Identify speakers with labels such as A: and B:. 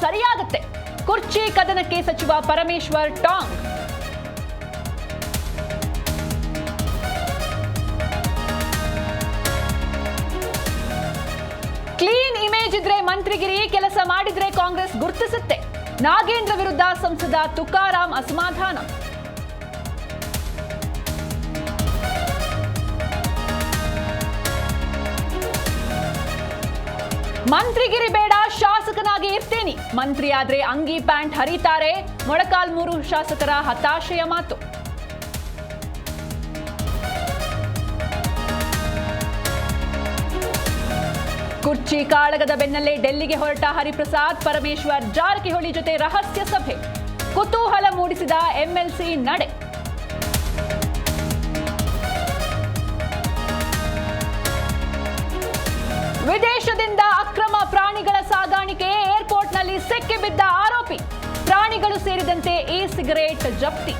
A: ಸರಿಯಾಗುತ್ತೆ. ಕುರ್ಚಿ ಕದನಕ್ಕೆ ಸಚಿವ ಪರಮೇಶ್ವರ್ ಟಾಂಗ್. ಕ್ಲೀನ್ ಇಮೇಜ್ ಇದ್ರೆ ಮಂತ್ರಿಗಿರಿ, ಕೆಲಸ ಮಾಡಿದ್ರೆ ಕಾಂಗ್ರೆಸ್ ಗುರುತಿಸುತ್ತೆ. ನಾಗೇಂದ್ರ ವಿರುದ್ಧ ಸಂಸದ ತುಕಾರಾಂ ಅಸಮಾಧಾನ. ಮಂತ್ರಿಗಿರಿ ಬೇಡ, ಶಾಸಕನಾಗಿ ಇರ್ತೀನಿ. ಮಂತ್ರಿ ಆದ್ರೆ ಅಂಗಿ ಪ್ಯಾಂಟ್ ಹರಿತಾರೆ. ಮೊಳಕಾಲ್ಮೂರು ಶಾಸಕರ ಹತಾಶೆಯ ಮಾತು. ಕುರ್ಚಿ ಕಾಳಗದ ಬೆನ್ನಲ್ಲೇ ಡೆಲ್ಲಿಗೆ ಹೊರಟ ಹರಿಪ್ರಸಾದ್, ಪರಮೇಶ್ವರ್ ಜಾರಕಿಹೊಳಿ ಜೊತೆ ರಹಸ್ಯ ಸಭೆ. ಕುತೂಹಲ ಮೂಡಿಸಿದ ಎಂಎಲ್ಸಿ ನಡೆ. ವಿದೇಶದಿಂದ ಸಿಕ್ಕಿಬಿದ್ದ ಆರೋಪಿ. ಪ್ರಾಣಿಗಳು ಸೇರಿದಂತೆ ಇ ಸಿಗರೇಟ್ ಜಪ್ತಿ.